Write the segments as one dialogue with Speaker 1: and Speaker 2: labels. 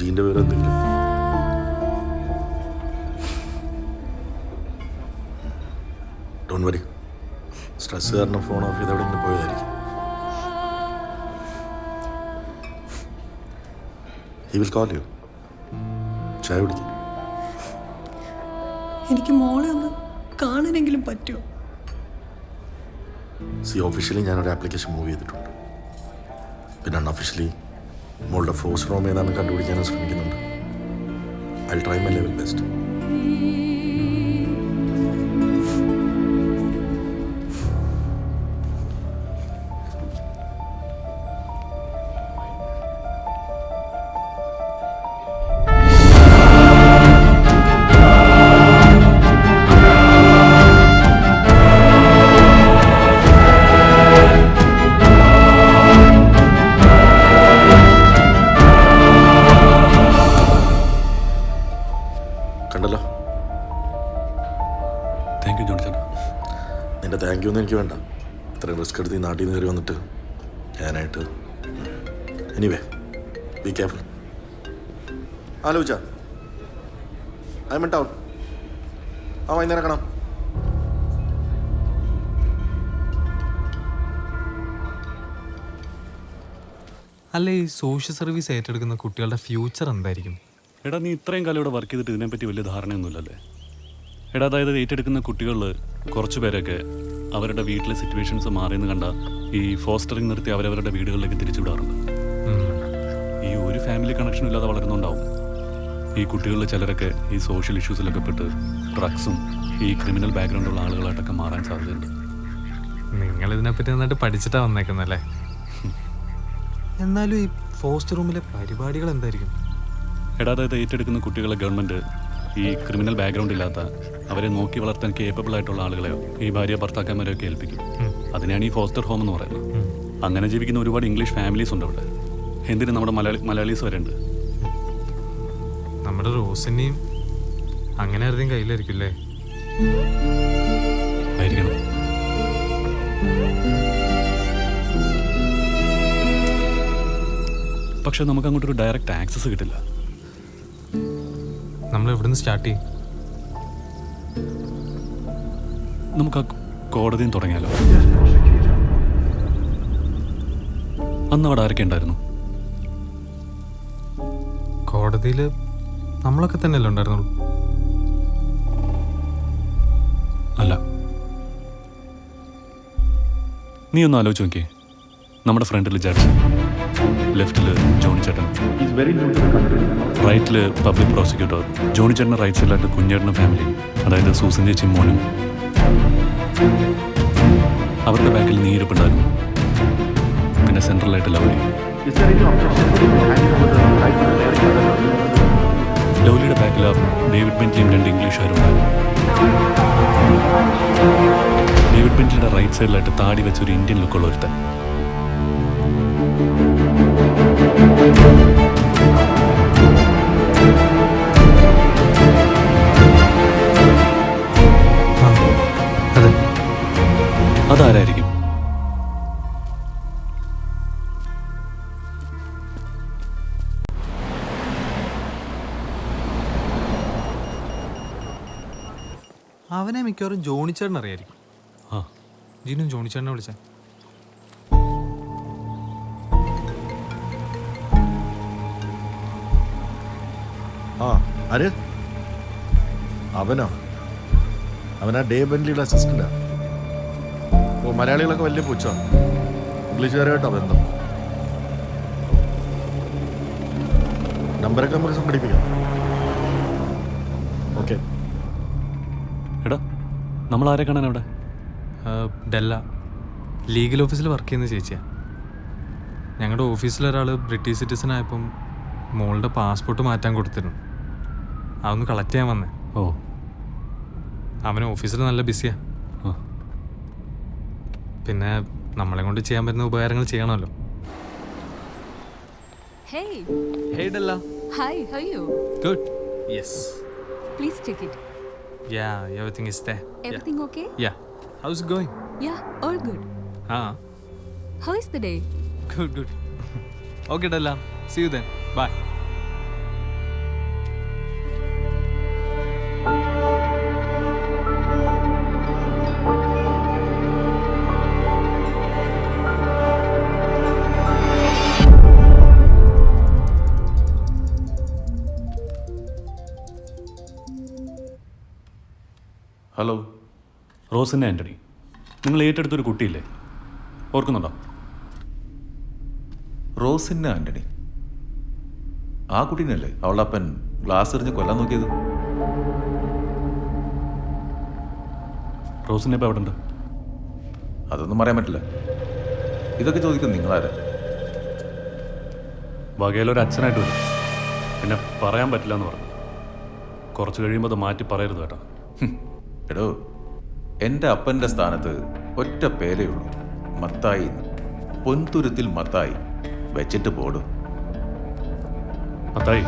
Speaker 1: ജീന്റെ വിവരം എന്തെങ്കിലും? ഡോൺ വരി സ്ട്രെസ് കാരണം ഫോൺ ഓഫ് ചെയ്ത് എവിടെയെങ്കിലും പോയതായിരിക്കും. ഹി വിൽ കോൾ യു ചായ കുടിക്കും.
Speaker 2: എനിക്ക് മോളെ ഒന്ന് കാണാനെങ്കിലും പറ്റുമോ?
Speaker 1: സി ഒഫീഷ്യലി ഞാനൊരു ആപ്ലിക്കേഷൻ മൂവ് ചെയ്തിട്ടുണ്ട്. പിന്നെ അൺഒഫീഷ്യലി മോളുടെ ഫോഴ്സ് റോം ഏതാണെന്ന് കണ്ടുപിടിക്കാനും ശ്രമിക്കുന്നുണ്ട്. I try my level best
Speaker 3: thank you Johny ചേട്ടാ
Speaker 1: നിന്റെ താങ്ക് യു ഒന്നും എനിക്ക് വേണ്ട. ഇത്രയും റിസ്ക് എടുത്ത് ഈ നാട്ടിൽ നിന്ന് കയറി വന്നിട്ട് ഞാനായിട്ട് എനിവേ ബി കെയർഫുൾ ആലോചിച്ച ഐ എം ടൗൺ ആ വൈകുന്നേരം കാണാം.
Speaker 4: അല്ല ഈ സോഷ്യൽ സർവീസ് ഏറ്റെടുക്കുന്ന കുട്ടികളുടെ ഫ്യൂച്ചർ എന്തായിരിക്കും?
Speaker 3: എടാ നീ ഇത്രയും കാലം ഇവിടെ വർക്ക് ചെയ്തിട്ട് ഇതിനെപ്പറ്റി വലിയ ധാരണയൊന്നുമില്ലല്ലേ? എടാ അതായത് ഏറ്റെടുക്കുന്ന കുട്ടികളിൽ കുറച്ച് പേരൊക്കെ അവരുടെ വീട്ടിലെ സിറ്റുവേഷൻസ് മാറിയെന്ന് കണ്ട ഈ ഫോസ്റ്ററിങ് നിർത്തി അവരവരുടെ വീടുകളിലേക്ക് തിരിച്ചു വിടാറുണ്ട് ഈ ഒരു ഫാമിലി കണക്ഷൻ ഇല്ലാതെ വളരുന്നുണ്ടാവും. ഈ കുട്ടികളിൽ ചിലരൊക്കെ ഈ സോഷ്യൽ ഇഷ്യൂസിലൊക്കെ പെട്ട് ഡ്രഗ്സും ഈ ക്രിമിനൽ ബാക്ക്ഗ്രൗണ്ടുള്ള ആളുകളായിട്ടൊക്കെ മാറാൻ സാധ്യതയുണ്ട്.
Speaker 4: നിങ്ങൾ ഇതിനെപ്പറ്റി നന്നായിട്ട് പഠിച്ചിട്ടാ വന്നേക്കുന്നല്ലേ? എന്നാലും ഈ ഫോസ്റ്റ് റൂമിലെ പരിപാടികൾ എന്തായിരിക്കും?
Speaker 3: എടാ അതായത് ഏറ്റെടുക്കുന്ന കുട്ടികളെ ഗവൺമെന്റ് ഈ ക്രിമിനൽ ബാക്ക്ഗ്രൗണ്ട് ഇല്ലാത്ത അവരെ നോക്കി വളർത്താൻ കേപ്പബിൾ ആയിട്ടുള്ള ആളുകളെയോ ഈ ഭാര്യ ഭർത്താക്കന്മാരെ ഒക്കെ ഏൽപ്പിക്കും അതിനാണ് ഈ ഫോസ്റ്റർ ഹോം എന്ന് പറയുന്നത്. അങ്ങനെ ജീവിക്കുന്ന ഒരുപാട് ഇംഗ്ലീഷ് ഫാമിലീസ് ഉണ്ട് അവിടെ. എന്തിനും നമ്മുടെ മലയാളി മലയാളീസ് വരെ ഉണ്ട്
Speaker 4: നമ്മുടെ റോസിനെയും അങ്ങനെ ആരുടെയും കയ്യിലായിരിക്കും അല്ലേ?
Speaker 3: ആയിരിക്കണം. പക്ഷെ നമുക്ക് അങ്ങോട്ടൊരു ഡയറക്റ്റ് ആക്സസ് കിട്ടില്ല.
Speaker 4: നമ്മൾ ഇവിടുന്ന് സ്റ്റാർട്ട് ചെയ്യും?
Speaker 3: നമുക്ക് ആ കോടതിയും തുടങ്ങിയാലോ? അന്ന് അവിടെ ആരൊക്കെ ഉണ്ടായിരുന്നു?
Speaker 4: കോടതിയിൽ നമ്മളൊക്കെ തന്നെയല്ലേ ഉണ്ടായിരുന്നുള്ളൂ.
Speaker 3: അല്ല. നീ ഒന്ന് ആലോചിച്ച് നോക്കിയേ. നമ്മുടെ ഫ്രണ്ടിൽ ജഡ്ജ്. ലെഫ്റ്റിൽ ജോണി ചേട്ടൻ. റൈറ്റിൽ പബ്ലിക് പ്രോസിക്യൂട്ടർ. ജോണി ചേട്ടന്റെ റൈറ്റ് സൈഡിലായിട്ട് കുഞ്ഞേട്ടനും ഫാമിലി അതായത് സൂസൻ ചേച്ചി മോനും. അവരുടെ ബാക്കിൽ നീരിപ്പുണ്ടായിരുന്നു. പിന്നെ സെൻട്രലായിട്ട് ലൗലി. ലൗലിയുടെ ബാക്കിൽ ഡേവിഡ് ബെന്റ്ലിയും രണ്ട് ഇംഗ്ലീഷുകാരും ഉണ്ടായിരുന്നു. ഡേവിഡ് ബെന്റിന്റെ റൈറ്റ് സൈഡിലായിട്ട് താടി വെച്ച ഒരു ഇന്ത്യൻ ലുക്കുള്ള ഒരുത്തൻ. അതാരായിരിക്കും?
Speaker 4: അവനെ മിക്കവാറും ജോണിച്ചേട്ടൻ അറിയായിരിക്കും
Speaker 3: ആ.
Speaker 4: ജീനും ജോണിച്ചേട്ടനെ വിളിച്ചേ.
Speaker 1: ആ ആര്? അവനോ? അവനാ ഡേ ബെൻലിയുടെ അസിസ്റ്റന്റാ ഓ മലയാളികളൊക്കെ വലിയ പുച്ഛ ഇംഗ്ലീഷുകാരുമായിട്ടോ ബന്ധം. നമ്പറൊക്കെ നമുക്ക് സംഘടിപ്പിക്കാം. ഓക്കെ.
Speaker 3: എടാ നമ്മൾ ആരെ കാണാൻ അവിടെ?
Speaker 4: ഡെല്ല. ലീഗൽ ഓഫീസിൽ വർക്ക് ചെയ്യുന്ന ചേച്ചിയാ. ഞങ്ങളുടെ ഓഫീസിലൊരാൾ ബ്രിട്ടീഷ് സിറ്റിസൺ ആയപ്പം മോളുടെ പാസ്പോർട്ട് മാറ്റാൻ കൊടുത്തിരുന്നു. അതൊന്ന് കളക്ട് ചെയ്യാൻ വന്നേ.
Speaker 3: ഓ.
Speaker 4: അവൻ ഓഫീസിൽ നല്ല ബിസിയാ പിന്നെ നമ്മളെ കൊണ്ട് ചെയ്യാൻ പറ്റുന്ന ഉപകാരങ്ങൾ ചെയ്യണമല്ലോ.
Speaker 5: Hey,
Speaker 4: hey Della
Speaker 5: hi, how are you?
Speaker 4: Good yes
Speaker 5: Please take it.
Speaker 4: Yeah everything is there
Speaker 5: Everything okay?
Speaker 4: Yeah how's going
Speaker 5: Yeah, all good.
Speaker 4: ആ.
Speaker 5: How is the day?
Speaker 4: Good good okay ഡെല്ലാം see you then bye
Speaker 3: റോസിന്റെ ആന്റണി നിങ്ങൾ ഏറ്റെടുത്തൊരു കുട്ടിയില്ലേ? ഓർക്കുന്നുണ്ടോ?
Speaker 6: റോസിന്ന ആന്റണി ആ കുട്ടീനല്ലേ അവളുടെ അപ്പൻ glass എറിഞ്ഞ് കൊല്ലാൻ നോക്കിയത്?
Speaker 3: റോസിന്റെ ഇപ്പോൾ എവിടെ ഉണ്ട്
Speaker 6: അതൊന്നും പറയാൻ പറ്റില്ല. ഇതൊക്കെ ചോദിക്കും നിങ്ങളാരാ?
Speaker 3: വകയിലൊരു അച്ഛനായിട്ട് വരും. പിന്നെ പറയാൻ പറ്റില്ല എന്ന് പറഞ്ഞു. കുറച്ച് കഴിയുമ്പോൾ അത് മാറ്റി പറയരുത് കേട്ടോ.
Speaker 6: എടോ എന്റെ അപ്പന്റെ സ്ഥാനത്ത് ഒറ്റ പേരേ ഉള്ളൂ. മത്തായി. പൊൻതുരുത്തിൽ മത്തായി. വെച്ചിട്ട് പോടും.
Speaker 3: മത്തായി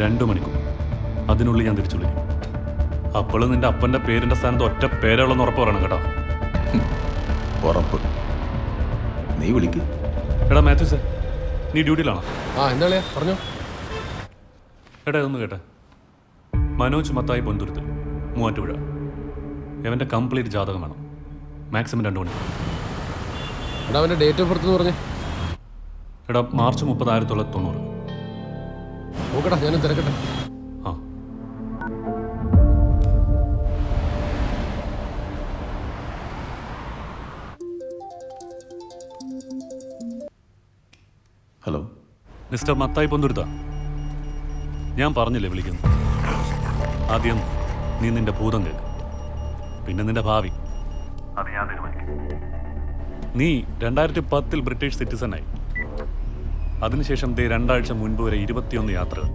Speaker 3: രണ്ടു മണിക്കൂർ. അതിനുള്ളിൽ ഞാൻ തിരിച്ചു വിളിക്കും. അപ്പോഴും നിന്റെ അപ്പന്റെ പേരിന്റെ സ്ഥാനത്ത് ഒറ്റ പേരുള്ളെന്ന് ഉറപ്പ് പറയണം കേട്ടോ.
Speaker 6: ഉറപ്പ്. നീ വിളിക്ക്.
Speaker 3: എടാ മാത്യു സർ നീ ഡ്യൂട്ടിയിലാണോ?
Speaker 7: ആ എന്താ പറഞ്ഞോ.
Speaker 3: എടാ ഇതൊന്ന് കേട്ടെ. മനോജ് മത്തായി പൊന്തുരുത്ത് മൂവാറ്റുപുഴ ഇവന്റെ കംപ്ലീറ്റ് ജാതകം വേണം. മാക്സിമം രണ്ട് മണി.
Speaker 7: എടാ അവന്റെ ഡേറ്റ് ഓഫ് ബർത്ത് എന്ന് പറഞ്ഞേ.
Speaker 3: എടാ മാർച്ച് മുപ്പത് ആയിരത്തി തൊള്ളായിരത്തി തൊണ്ണൂറ്
Speaker 7: നോക്കടാ ഞാനും തിരക്കട്ടെ.
Speaker 3: ആ.
Speaker 6: Hello
Speaker 3: mister Mathai Ponthurutha. ഞാൻ പറഞ്ഞില്ലേ വിളിക്കുന്നു. ആദ്യം നീ നിന്റെ ഭൂതം കേൾക്കും പിന്നെ നിന്റെ ഭാവി. അത് ഞാൻ തീരുമാനിക്കും. നീ രണ്ടായിരത്തി പത്തിൽ ബ്രിട്ടീഷ് സിറ്റിസണായി. അതിനുശേഷം ദേ രണ്ടാഴ്ച മുൻപ് വരെ ഇരുപത്തിയൊന്ന് യാത്രകൾ.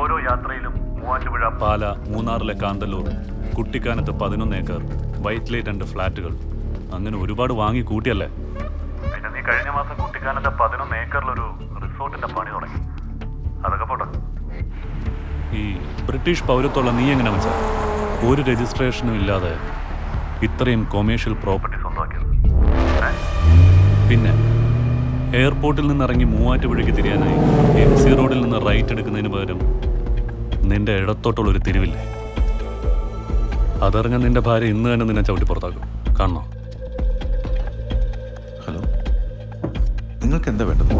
Speaker 3: ഓരോ യാത്രയിലും മൂവാറ്റുപുഴ പാല മൂന്നാറിലെ കാന്തല്ലൂർ കുട്ടിക്കാനത്ത് പതിനൊന്ന് ഏക്കർ വൈറ്റ് ലൈറ്റ് രണ്ട് ഫ്ലാറ്റുകൾ. അങ്ങനെ ഒരുപാട് വാങ്ങി കൂട്ടിയല്ലേ? പിന്നെ നീ കഴിഞ്ഞ മാസം കുട്ടിക്കാനത്തെ പതിനൊന്ന് ഏക്കറിലൊരു റിസോർട്ടിന്റെ പണി തുടങ്ങി. ഈ ബ്രിട്ടീഷ് പൗരത്വമുള്ള നീ എങ്ങനെ വെച്ചാൽ ഒരു രജിസ്ട്രേഷനും ഇല്ലാതെ ഇത്രയും കൊമേഴ്ഷ്യൽ പ്രോപ്പർട്ടി സ്വന്തമാക്കിയത്. പിന്നെ എയർപോർട്ടിൽ നിന്ന് ഇറങ്ങി മൂവാറ്റുപുഴയ്ക്ക് തിരിയാനായി എം സി റോഡിൽ നിന്ന് റൈറ്റ് എടുക്കുന്നതിന് പകരം നിന്റെ ഇടത്തോട്ടുള്ള ഒരു തിരിവില്ലേ? അതറിഞ്ഞ നിന്റെ ഭാര്യ ഇന്ന് തന്നെ നിന്നെ ചവിട്ടി പുറത്താക്കും. കാണണോ?
Speaker 6: ഹലോ. നിങ്ങൾക്ക് എന്താ വേണ്ടത്?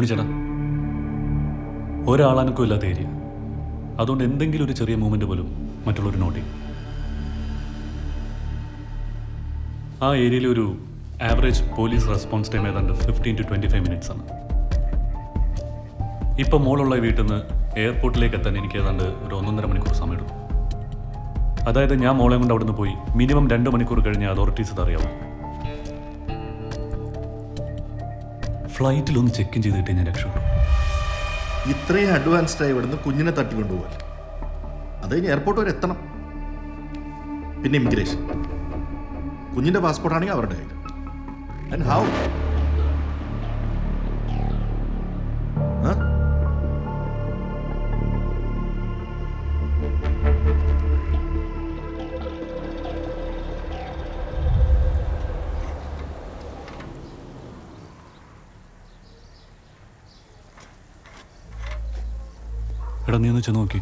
Speaker 3: ജോണി ചേട്ടാ ഒരാളനക്കും ഇല്ലാത്ത ഏരിയ അതുകൊണ്ട് എന്തെങ്കിലും ഒരു ചെറിയ മൂവ്മെന്റ് പോലും മറ്റുള്ളവർ നോട്ട് ചെയ്യും. ആ ഏരിയയിൽ ഒരു ആവറേജ് പോലീസ് റെസ്പോൺസ് ടൈം ഏതാണ്ട് fifteen to twenty five minutes ആണ്. ഇപ്പം മോളുള്ള വീട്ടിൽ നിന്ന് എയർപോർട്ടിലേക്ക് എത്താൻ എനിക്ക് ഏതാണ്ട് ഒരു ഒന്നൊന്നര മണിക്കൂർ സമയം സമയമെടുക്കും അതായത് ഞാൻ മോളെ കൊണ്ട് അവിടുന്ന് പോയി മിനിമം രണ്ട് മണിക്കൂർ കഴിഞ്ഞ് അതോറിറ്റീസ് ഇത് ഫ്ലൈറ്റിൽ ഒന്ന് ചെക്ക് ഇൻ ചെയ്തിട്ട് ഞാൻ രക്ഷപ്പെട്ടു
Speaker 1: ഇത്രയും അഡ്വാൻസ്ഡ് ആയി ഇവിടുന്ന് കുഞ്ഞിനെ തട്ടിക്കൊണ്ടുപോകാൻ അത് കഴിഞ്ഞ് എയർപോർട്ട് വരെ എത്തണം. പിന്നെ ഇമിഗ്രേഷൻ കുഞ്ഞിന്റെ പാസ്പോർട്ട് ആണെങ്കിൽ അവരുടെ കയ്യിൽ ആൻഡ് ഹൗ
Speaker 3: എടാ നീ ഒന്ന് ചെന്ന് നോക്കി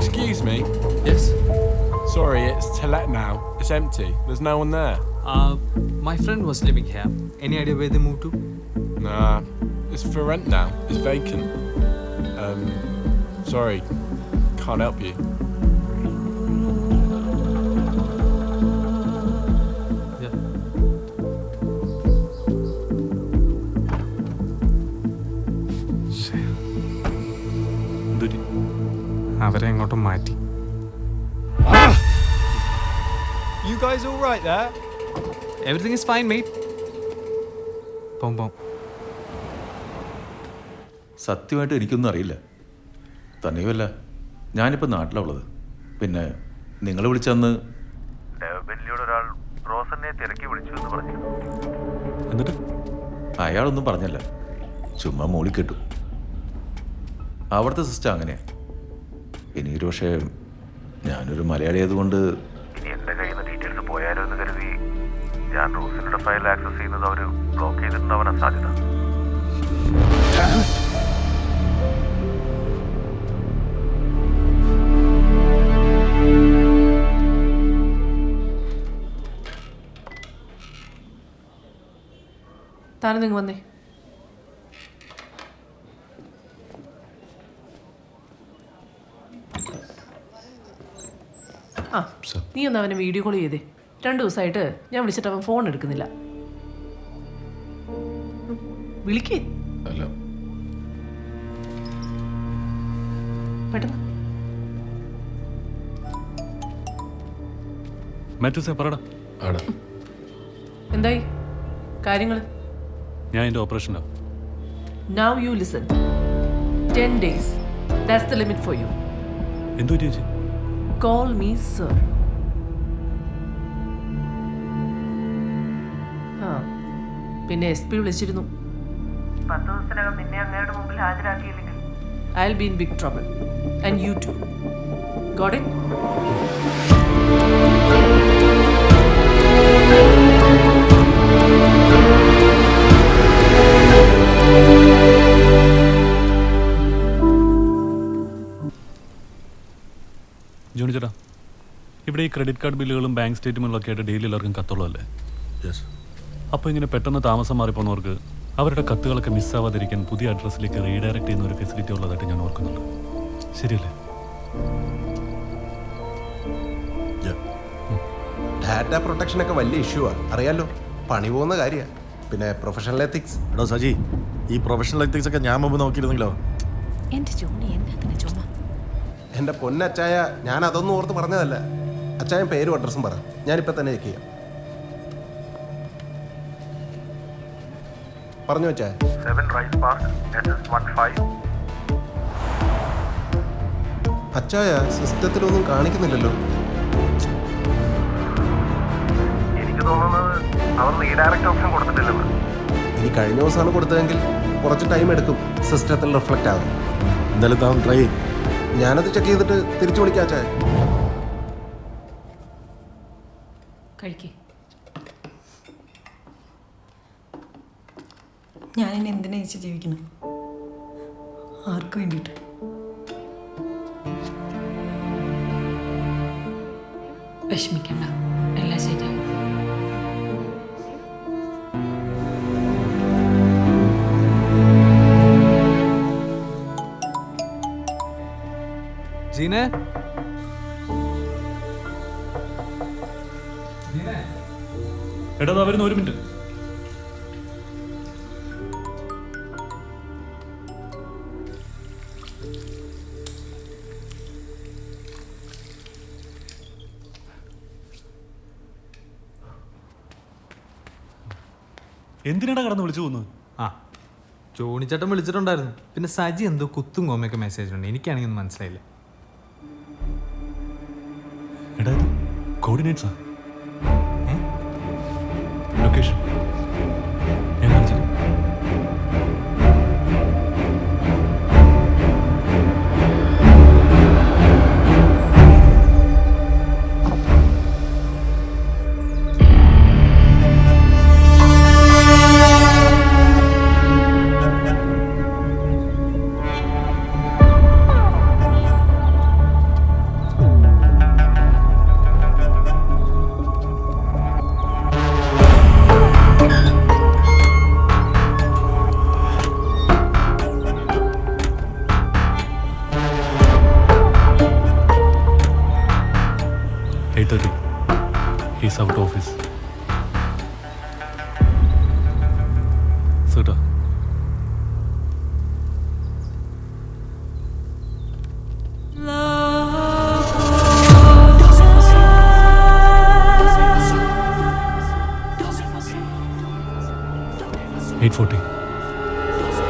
Speaker 8: Excuse me.
Speaker 7: Yes
Speaker 8: Sorry, it's to let now. It's empty. There's no one there.
Speaker 4: Uh, my friend was living here. Any idea where they moved to?
Speaker 8: Nah, it's for rent now. It's vacant. Um, sorry, can't help you.
Speaker 4: അവരെ എങ്ങോട്ടും മാറ്റി.
Speaker 8: You guys all right there?
Speaker 4: Everything is fine mate പോം പോം.
Speaker 6: സത്യമായിട്ട് എനിക്കൊന്നും അറിയില്ല. തന്നെയുമല്ല. ഞാനിപ്പോൾ നാട്ടിലുള്ളത്. പിന്നെ നിങ്ങൾ വിളിച്ചന്ന് ഒരാൾ റോസനെ തിരക്കി വിളിച്ചു എന്ന് പറഞ്ഞു.
Speaker 3: എന്നിട്ട്?
Speaker 6: അയാളൊന്നും പറഞ്ഞല്ല. ചുമ്മാ മൂളി കേട്ടു. അവിടുത്തെ സിസ്റ്റം അങ്ങനെയാണ് ഇനി ഒരു പക്ഷേ ഞാനൊരു മലയാളി ആയതുകൊണ്ട് ഇനി എന്റെ കയ്യിൽ നിന്ന് ഡീറ്റെയിൽസ് പോയാലോ എന്ന് കരുതി ഞാൻ റോസിനുടെ ഫയൽ ആക്സസ് ചെയ്യുന്നത് അവർ ബ്ലോക്ക് ചെയ്തിട്ടുണ്ടാവാൻ സാധ്യത.
Speaker 9: താനും നിങ്ങൾ വന്നേ. ആ നീ ഒന്ന് അവനെ വീഡിയോ കോൾ ചെയ്തേ. രണ്ടു ദിവസമായിട്ട് ഞാൻ വിളിച്ചിട്ട് അവൻ ഫോൺ എടുക്കുന്നില്ല. വിളിക്കേ.
Speaker 1: അല്ല.
Speaker 9: പെട്ടെന്ന്.
Speaker 3: പറടാ.
Speaker 9: എന്തായി? കാര്യങ്ങൾ
Speaker 3: ഞാൻ എന്റെ ഓപ്പറേഷനാണ്
Speaker 9: now you listen ten days that's the limit for you
Speaker 3: എന്തു ചേച്ചി?
Speaker 9: കോൾ മീ സർ ആ പിന്നെ എസ് പി വിളിച്ചിരുന്നു. പത്ത് ദിവസത്തിനകം നിന്നെ അങ്ങയുടെ മുമ്പിൽ ഹാജരാക്കിയില്ലെങ്കിൽ. I will be in big trouble and you
Speaker 3: too got it ഈ ക്രെഡിറ്റ് കാർഡ് ബില്ലുകളും ബാങ്ക് സ്റ്റേറ്റ്മെന്റുകളൊക്കെ ആയിട്ട് ഡെയിലി എല്ലാവർക്കും കത്തുള്ളതല്ലേ?
Speaker 1: യെസ്
Speaker 3: അപ്പോൾ ഇങ്ങനെ പെട്ടെന്ന് താമസം മാറിപ്പോകുന്നവർക്ക് അവരുടെ കത്തുകളൊക്കെ മിസ്സാവാതിരിക്കാൻ പുതിയ അഡ്രസ്സിലേക്ക് റീഡയറക്റ്റ് ചെയ്യുന്ന ഒരു ഫെസിലിറ്റി ഉള്ളതായിട്ട് ഞാൻ ഓർക്കുന്നുണ്ട്. ശരിയല്ലേ?
Speaker 10: ഡാറ്റ പ്രൊട്ടക്ഷൻ ഒക്കെ വലിയ ഇഷ്യൂ ആണ് അറിയാലോ? പണി പോകുന്ന കാര്യമാണ് പിന്നെ പ്രൊഫഷണൽ എത്തിക്സ്
Speaker 1: എടോ സജി ഈ പ്രൊഫഷണൽ എത്തിക്സ് ഒക്കെ ഞാൻ മുമ്പ് നോക്കിയിരുന്നെങ്കിലോ
Speaker 5: എന്റെ
Speaker 10: പൊന്നച്ചായ ഞാൻ അതൊന്നും ഓർത്ത് പറഞ്ഞതല്ല. അച്ചായൻ പേരും അഡ്രസ്സും പറ. ഞാനിപ്പോൾ തന്നെ ചെക്ക് ചെയ്യാം. പറഞ്ഞു വെച്ചാ അച്ചായ സിസ്റ്റത്തിലൊന്നും കാണിക്കുന്നില്ലല്ലോ.
Speaker 6: എനിക്ക് തോന്നുന്നത് അവർ റീഡയറക്റ്റ് ഓപ്ഷൻ കൊടുത്തിട്ടില്ലെന്ന്
Speaker 10: ഇനി കഴിഞ്ഞ ദിവസമാണ് കൊടുത്തതെങ്കിൽ കുറച്ച് ടൈം എടുക്കും. സിസ്റ്റത്തിൽ റിഫ്ലക്റ്റ് ആകും
Speaker 1: എന്തായാലും താൻ ട്രൈ
Speaker 10: ഞാനത് ചെക്ക് ചെയ്തിട്ട് തിരിച്ചു വിളിക്കാം അച്ചായ.
Speaker 5: കഴിക്കേ.
Speaker 2: ഞാൻ ഇനി എന്തിനാ ചേച്ചി ജീവിക്കണം? ആർക്ക് വേണ്ടിയിട്ട്
Speaker 5: വിഷമിക്കണ്ട. എല്ലാം ശരിയാവും.
Speaker 4: ജീനെ?
Speaker 3: എടാ അവർ വരുന്ന ഒരു മിനിറ്റ്. എന്തിനാടാ കടന്ന് വിളിച്ചു പോകുന്നത്?
Speaker 4: ആ ജോണിച്ചേട്ടൻ വിളിച്ചിട്ടുണ്ടായിരുന്നു. പിന്നെ സജി എന്തോ കുത്തും കോമയൊക്കെ മെസ്സേജ് ഉണ്ട്. എനിക്കാണെങ്കിൽ ഒന്നും മനസ്സിലായില്ല.
Speaker 3: എടാ കോർഡിനേറ്റ്സാ? Lucas? Eight forty.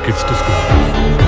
Speaker 3: Kids to school